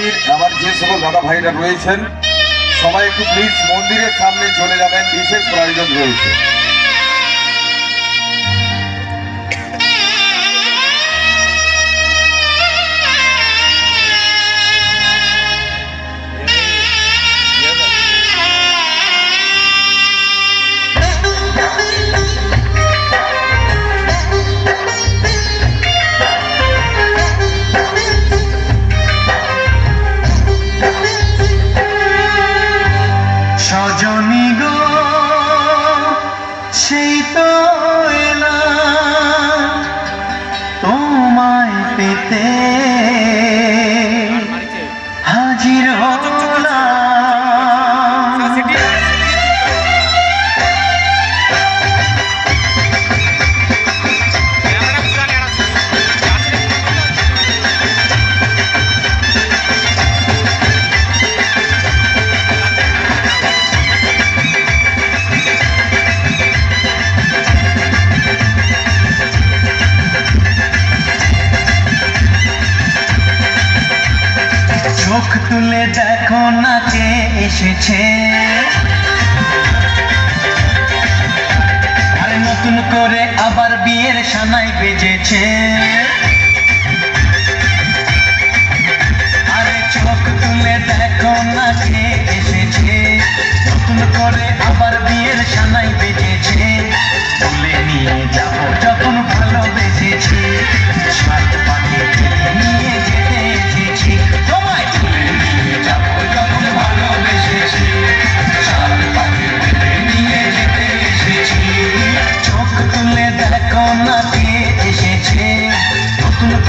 কমিটির আমার যে সকল দাদা ভাইরা রয়েছেন, সবাই একটু প্লিজ মন্দিরের সামনে চলে যাবেন, বিশেষ প্রয়োজন রয়েছে। দেখো নাচে এসেছে। আর নতুন করে আবার বিয়ের সানাই বেজেছে। আরে চোখ তুলে দেখো নাচে এসেছে। নতুন করে আবার বিয়ের সানাই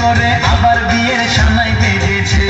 করে আবার বিয়ের সানাই বেজেছে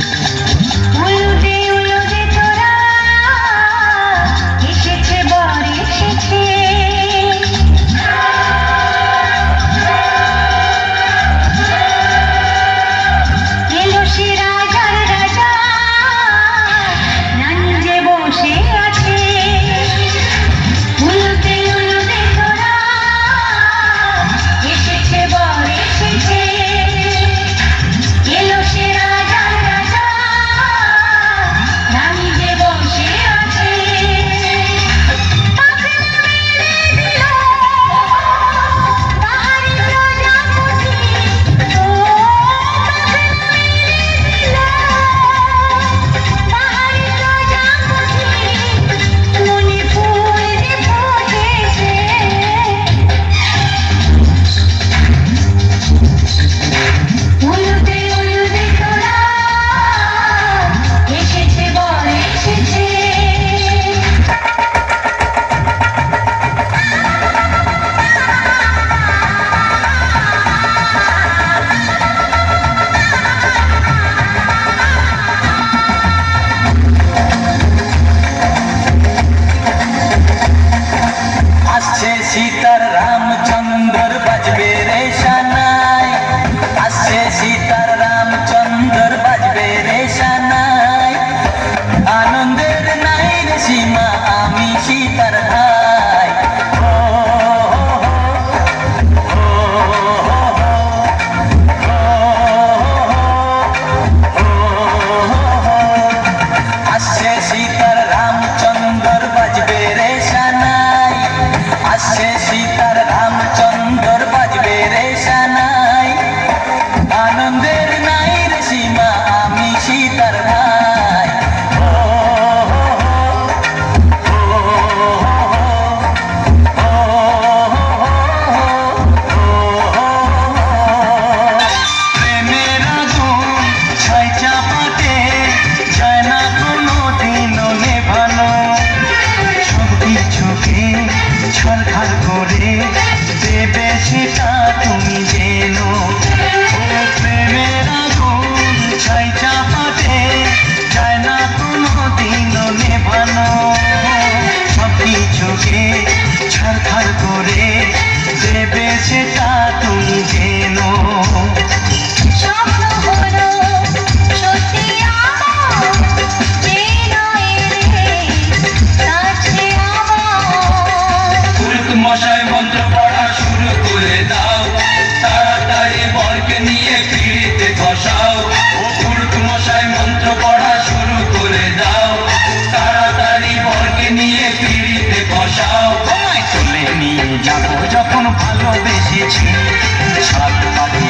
Podcast. একবার খাল করে ভেবেছি তা তুমি পড়া শুরু করে দাও। তাড়াতাড়ি নিয়ে পিড়িতে বসাও। তুলে নিয়ে যাব যখন ভালোবেসেছি। সাত পাখি